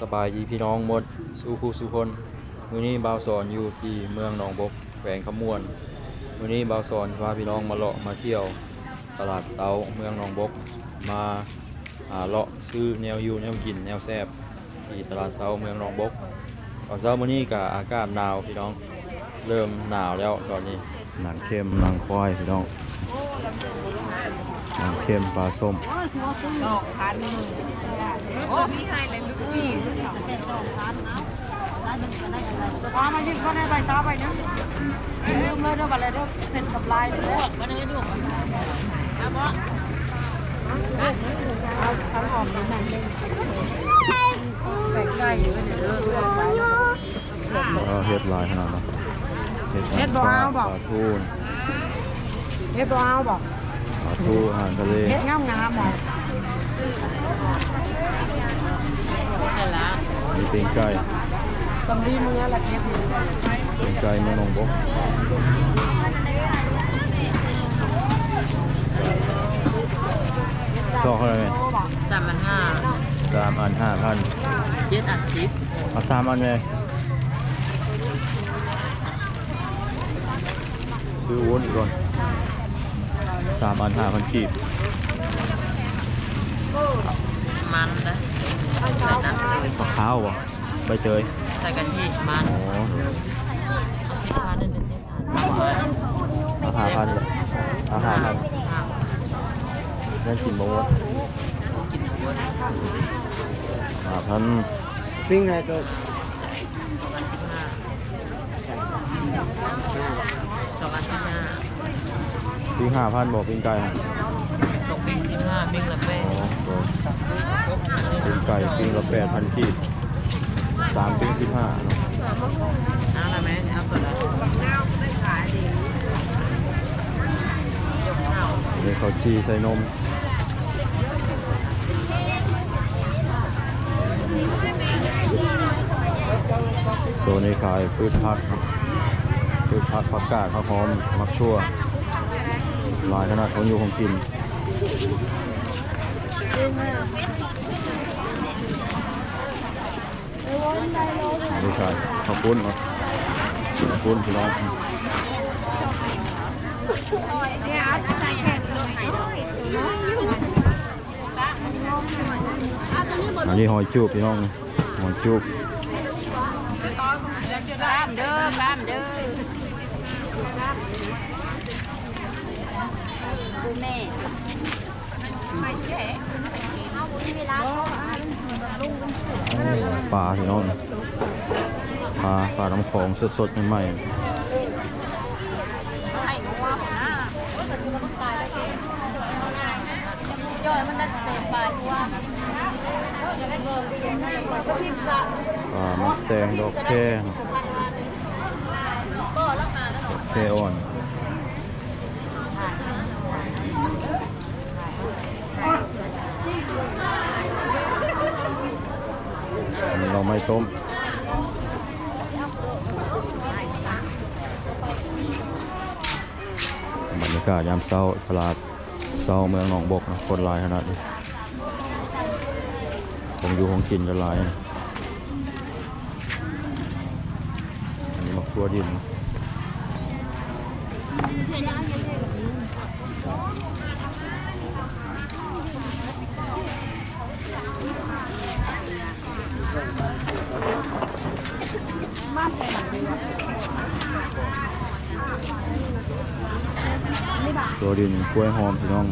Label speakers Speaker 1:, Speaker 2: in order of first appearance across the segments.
Speaker 1: สบายดีพี่น้องหมดสู้คู่สู้คนมื้อนี้บ่าวสอนอยู่ที่เมืองหนองบกแขวงขมวนมื้อนี้บ่าวสอนพาพี่น้องมาเลาะมาเที่ยวตลาดเซาเมืองหนองบกมาหาเลาะซื้อแนวอยู่แนวกินแนวแซบที่ตลาดเซาเมืองหนองบกตอนเช้ามื้อนี้ก็อากาศหนาวพี่น้องเริ่มหนาวแล้วตอนนี้หนังเค็มหนังควายพี่น้อง นังเค็มปลาส้ม
Speaker 2: ดอกพันหนึ่งโอ้พี่ให้เลยลูกพี่เป็นดอกพันเอาได้หนึ่งก็ได้อะไรสภามายืนก็ได้ใบซ้าใบนึงเริ่มเลยเริ่มอะไรเริ่มเป็นกับลายเลยก็ได้ดูครับพ่อเอาทั้งหอมเลยนั่นเลยแบ่งได้อยู่เนี่ยเด้อ
Speaker 1: เออเฮ็ดหลายขนาดนั้นเฮ็ด
Speaker 2: เฮ็ดบ่เอาบ่
Speaker 1: ปลาทูน
Speaker 2: เฮ็ดตัวเอาบอก
Speaker 1: ปลาทูอาหารทะเล
Speaker 2: เฮ็ดงามงามบอก
Speaker 1: มีปิ้งไก่
Speaker 2: ตำลีมือละเก็บอยู่
Speaker 1: ปิ้งไก่เมืองหนองบกชอบเท่าไหร่ไหม
Speaker 2: สามพันห้า
Speaker 1: สามอันห้าพัน
Speaker 2: เจ็ดอัดสิบ
Speaker 1: เอาสามอันเลยซื้อวุ้นก่อน สามอันห้าพันกีบ
Speaker 2: มันนะใส่น้ำเลย
Speaker 1: มะพร้าววะใบเตย
Speaker 2: ใส่กะทิมัน
Speaker 1: อ๋อ
Speaker 2: สิบพันหนึ่งเป็นสิบพัน
Speaker 1: เอาห้าพันเลยเอาห้าพันนั่นกินบะวะ
Speaker 2: กินหัว
Speaker 1: ห้าพัน
Speaker 3: ปิ้งอะไรตัว
Speaker 2: สองพันสิบห้า
Speaker 1: ปิ้งห้าพันบอกปิ้งไก่ฮะ
Speaker 2: สองปิ้งสิบห้าปิ้งละแป้
Speaker 1: อ๋อปิ้งไก่ปิ้งละแปดพันกีบสามปิ้งสิบห้าเนาะ
Speaker 2: เอาละแม่เอาตัวละ
Speaker 1: เดี๋ยวเขาจีใส่นมโซนนี้ขายพืชผักครับพืชผักผักกาดผักหอมมักชั่ว หลายขนาดของอยู่ของกินดูขายข้าวปุ้นเนาะข้าวปุ้นพี่น้องอันนี้หอยจูบพี่น้องหอยจูบ
Speaker 2: กล้ามเด้อกล้ามเด้อ
Speaker 1: ปลาพี่น้องปลาปลาน้ำของสดๆใหม่
Speaker 2: ให้หนูว่านะว่าแต่กูต้องตายแล้วเจ๊ย่อยมันน่าจะเป็นปลาที่ว่า
Speaker 1: ปลามักแตงดอกแค่แค่อ่อน เราไม่ต้มบรรยากาศยามเช้าตลาดเช้าเมืองหนองบกนะคนลายขนาดนี้ผมอยู่ของกินกันลายนะอันนี้มะครัวดิน ตัวดินกล้วยหอมพี่น้อง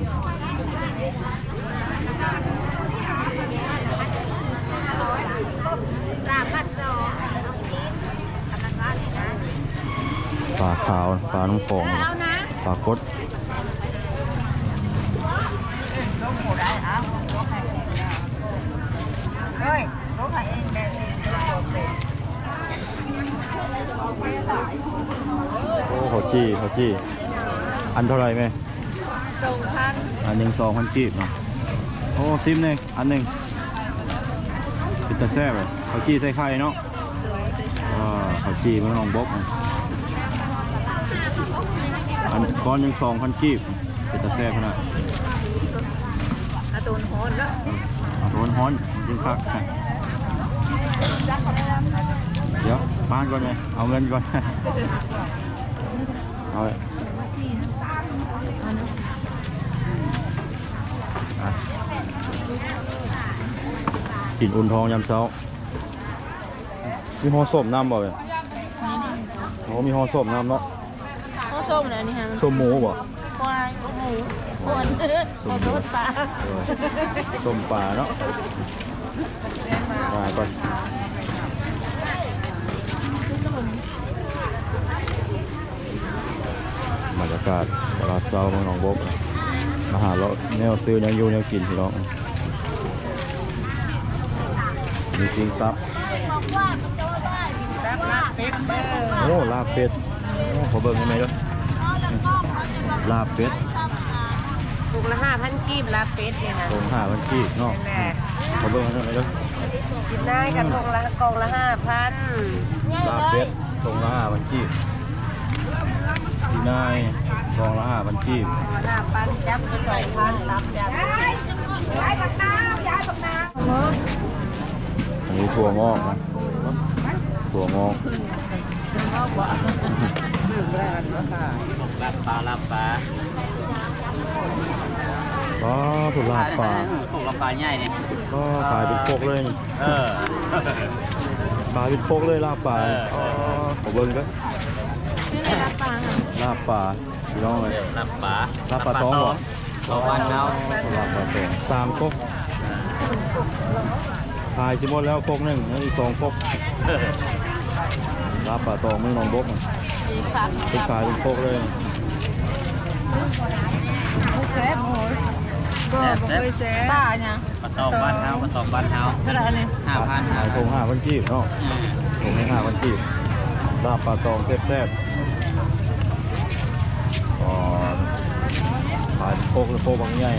Speaker 1: ปลาขาวปลาน้ำฟองปลากด
Speaker 3: เฮ้ยรถไฟเองแบบนี้รถเป็น
Speaker 1: โอ้เขาจี้เขาจี้ อันเท่าไหรไหม
Speaker 2: สองพัน
Speaker 1: อันหนึ่งสองพันกีบเนาะโอ้ซิมหนึ่งอันหนึ่งปิดตาแซ่บเลยเขาจี้ใส่ไข่เนาะอ่าเขาจี้มันลองบกนะอันก้อนหนึ่งสองพันกีบปิดตาแซ่บขนาด
Speaker 2: อาตูนโหนแล้ว
Speaker 1: เอาโดนฮ้อนยิงคักเดี๋ยวบ้านก่อนไงเอาเงินก่อนเอาเลย กินอุ่นทองยำเช้า มีห่อส้มน้ำบ่เนี่ยโอ้มีห่อส้มน้ำเนาะ
Speaker 2: ข้าวส้มนะนี่ฮะ
Speaker 1: ส้มหมูบ่
Speaker 2: ควายหมูคนขอโทษปลา
Speaker 1: เออส้มปลาเนาะมาก่อนบรรยากาศตลาดเช้าเมืองหนองบกมาหาเราแนวซื้อแนวอยู่แนวกินพี่น้อง มีจริงตับ
Speaker 3: รับรับเป็ดเด้อ
Speaker 1: โอ้ลาบเป็ดโอ้ขอเบิ่งได้ไหมด้วยลาบเป็ด
Speaker 3: ถุงละห้าพันกีบรับเป็ดเนี่ยนะ
Speaker 1: ตรงห้าพันกีบเนาะ
Speaker 3: แม่
Speaker 1: ขอเบิ่งได้ไหมด้วย
Speaker 3: กินได้กับถุงละกล่องละห้าพัน
Speaker 1: ลาบเป็ดตรงละห้าพันกีบที่นายกองละห้าพันกีบ
Speaker 3: ห้าพันจับไปสองพันรับจับ
Speaker 1: อันนี้ ถั่วงอกนะถั่วงอก
Speaker 4: ลาบปลาลาบปลา
Speaker 1: ก็ถั่วลาบปลา
Speaker 4: พวกลาบปลาใหญ่เนี่ย
Speaker 1: ก็ขายเป็นโคกเลยนี่
Speaker 4: เออ
Speaker 1: ขายเป็นโคกเลยลาบปลา
Speaker 4: เออ
Speaker 1: อ๋อขอเบิ่งก็
Speaker 2: ชื่ออะไรรับปลา
Speaker 1: ลาบปลาพี่น้องเลย
Speaker 4: ลาบปลา
Speaker 1: ลาบปลาตองบ่
Speaker 4: ตองบ้านเรา
Speaker 1: ลาบปลาตองสามโคก ขายสิหมดแล้วโคกหนึ่งแล้วอีกสองโคก
Speaker 4: เออ
Speaker 1: ลาบปลาตองเมืองหนองบกน่ะ
Speaker 2: อีกฝัก
Speaker 1: เป็นขายเป็นโคกเลย
Speaker 3: แซ่บโหยก็บ่เคยแซ่
Speaker 2: ปลา
Speaker 3: บ
Speaker 2: เนี่ย
Speaker 4: ปลาตองบ้านเฮาปลาตองบ้านเฮา
Speaker 2: เท่าไหร่อันนี้
Speaker 4: ห้าพัน
Speaker 1: ขายทงห้าพันกีบเนาะทงให้ห้าพันกีบลาบปลาตองแซ่บๆก่อนขายเป็นโคกเลยโคกบางใหญ่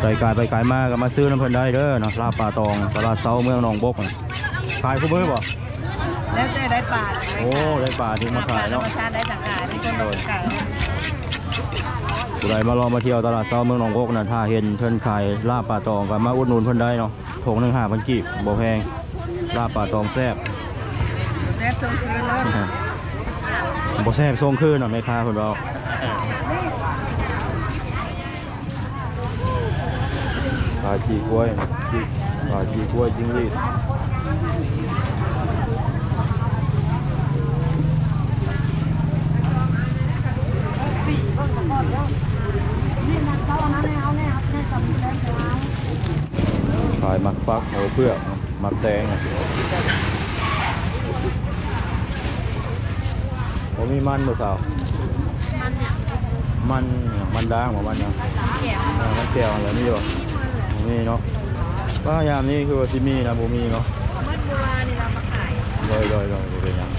Speaker 1: ใส่กายไปกายมาก็มาซื้อน้ำเพิ่นได้เด้อเนาะลาบปลาตองตลาดเซาเมืองหนองบกน่ะขายคู่มือบ่
Speaker 3: แล้วแต่ได้ปลา
Speaker 1: โอ้ได้ปลาที่มาขาย
Speaker 3: ธร
Speaker 1: เนาะ
Speaker 3: รมชาติได้ต่างหากที่คนเราขาย
Speaker 1: ผู้ใดมาลองมาเที่ยวตลาดเซาเมืองหนองบกน่ะถ้าเห็นเพิ่นขายลาบปลาตองก็มาอุดหนุนเพิ่นได้เนาะถงหนึ่งห้าพันกีบบ่แพงลาบปลาตองแซ่บ
Speaker 3: แซ่บสมคืนเลย
Speaker 1: บ่แซ่บทรงคืนเนาะแม่ค้าเพิ่นเว้า ขาจีกล้วยขาจีกล้วยจิงหรีดขายมักฟักโหเพื่อมักแตงผมมีมันบ่สาว
Speaker 2: มันเนี่ย
Speaker 1: มันมันด่างบ่มันยัง
Speaker 2: แก้ว
Speaker 1: เออมันแก้วอะไรนี่บ่บ่ มีเนาะว่ายามนี้คือว่าสิมีนะบ่มีเนาะ
Speaker 2: เมื่อบัวนี่เรามาขาย
Speaker 1: เลยเลยเลยบ่เป็นหยัง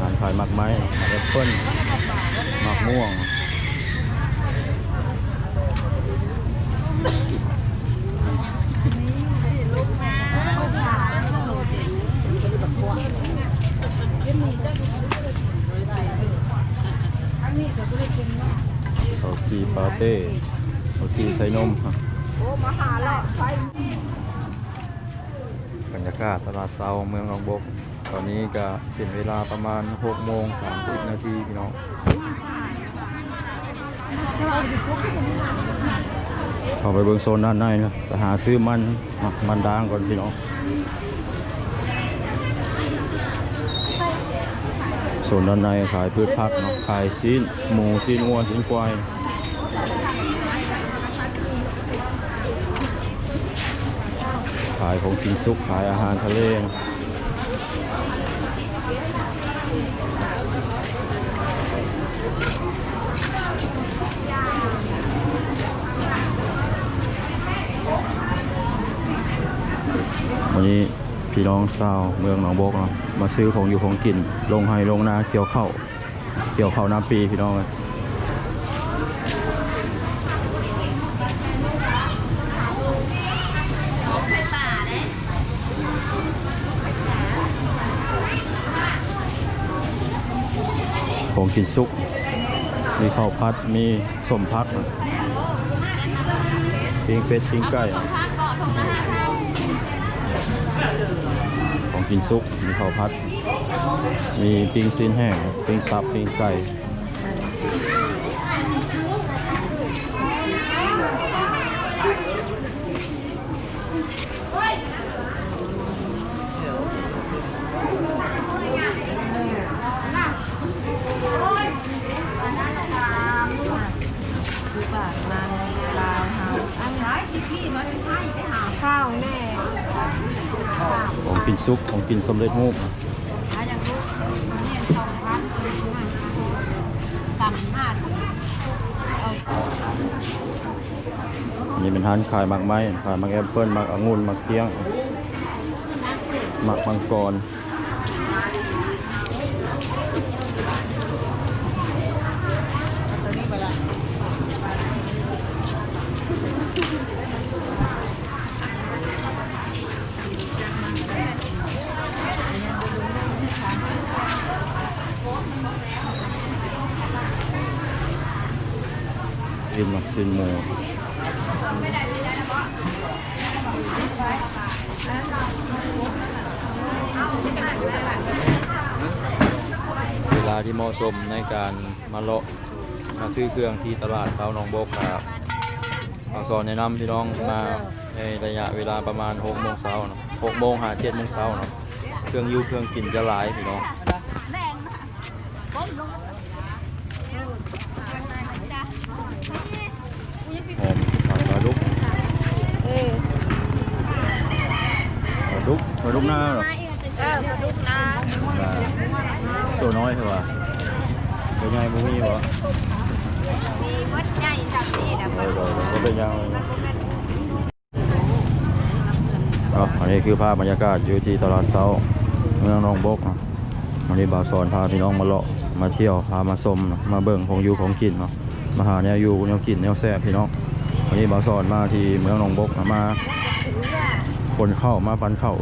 Speaker 1: การขายหมักไม้หมักแอปเปิ้ลหมักม่วงข้าวจีปาเต้ ข้าวจีใส่นมฮะบรรยากาศตลาดเซาเมืองหนองบก ตอนนี้ก็เป็นเวลาประมาณ6โมง30 นาทีพี่น้องเข้าไปเบิ่งโซนด้านในนะไปหาซื้อมันอะมันด่างก่อนพี่น้องโซนด้านในขายพืชผักเนาะขายซีนหมูซีนวัวซีนควายายของกินซุปขายอาหารทะเลวันนี้พี่น้องชาวเมืองหนองบกเนาะมาซื้อของอยู่ของกิน ลงไฮลงนาเกี่ยวเข้าเกี่ยวเข้าน้ำปีพี่น้องเลย กินซุก มีข้าวพัด มีสมพักปิ้งเป็ดปิ้งไก่ของกินซุก มีข้าวพัด มีปิ้งซีนแห้งปิ้งตับปิ้งไก่
Speaker 3: ข้าวแน่
Speaker 1: ของ กินซุปของกินสำเร็จรูป
Speaker 2: อย่างลูกตัวนี้สองพันสามห้า
Speaker 1: นี่เป็นร้านขายมากไม้ขายมากแอปเปิ้ลมากองุ่นมากเคี้ยงมากมังกร
Speaker 3: ตัวนี้ไปละ
Speaker 1: กิมักซินหมูเวลาที่เหมาะสมในการมาเลาะมาซื้อเครื่องที่ตลาดเซาหนองบกครับเอาสอนแนะนำพี่น้องมาในระยะเวลาประมาณ6โมงเช้าเนาะ6โมงหา7โมงเช้าเนาะเครื่องยูเครื่องกินจะหลายพี่น้อง หอมผักปลาดุก
Speaker 3: เออ
Speaker 1: ปลาดุกปลาดุกหน้าเหรอ
Speaker 3: เออปลาดุกนะ
Speaker 1: ตัวน้อยใช่ป่ะตัวใหญ่บุมีป่ะ
Speaker 3: มีวัดใหญ่สักทีนะ
Speaker 1: เออก็เป็นยังครับอันนี้คือภาพบรรยากาศอยู่ที่ตลาดเซาเมืองหนองบกนะวันนี้บ่าวสอนพาพี่น้องมาเลาะมาเที่ยวพามาชมเนาะมาเบิ่งของอยู่ของกินเนาะ มาหาแนวอยู่แนวกินแนวแซ่บพี่น้องวันนี้บาวสอนมาที่เมืองหนองบกมาคนเข้ามาปันเข้า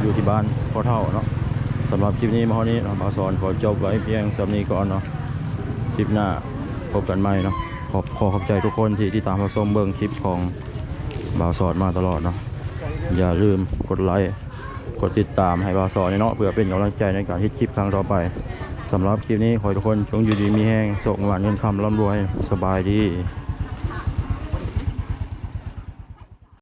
Speaker 1: อยู่ที่บ้านพ่อเท่าเนาะสำหรับคลิปนี้มาเท่านี้เนาะบาวสอนขอจบไว้เพียงสำนี้ก่อนเนาะคลิปหน้าพบกันใหม่เนาะขอบขอขอบใจทุกคนที่ที่ตามมาชมเบิ่งคลิปของบาวสอนมาตลอดเนาะอย่าลืมกดไลค์กดติดตามให้บาวสอนเนาะเพื่อเป็นกำลังใจในการที่คลิปครั้งต่อไป สำหรับคลิปนี้ขอให้ทุกคนจงอยู่ดีมีแห้งโชคหวานเงินคำร่ำรวยสบายดี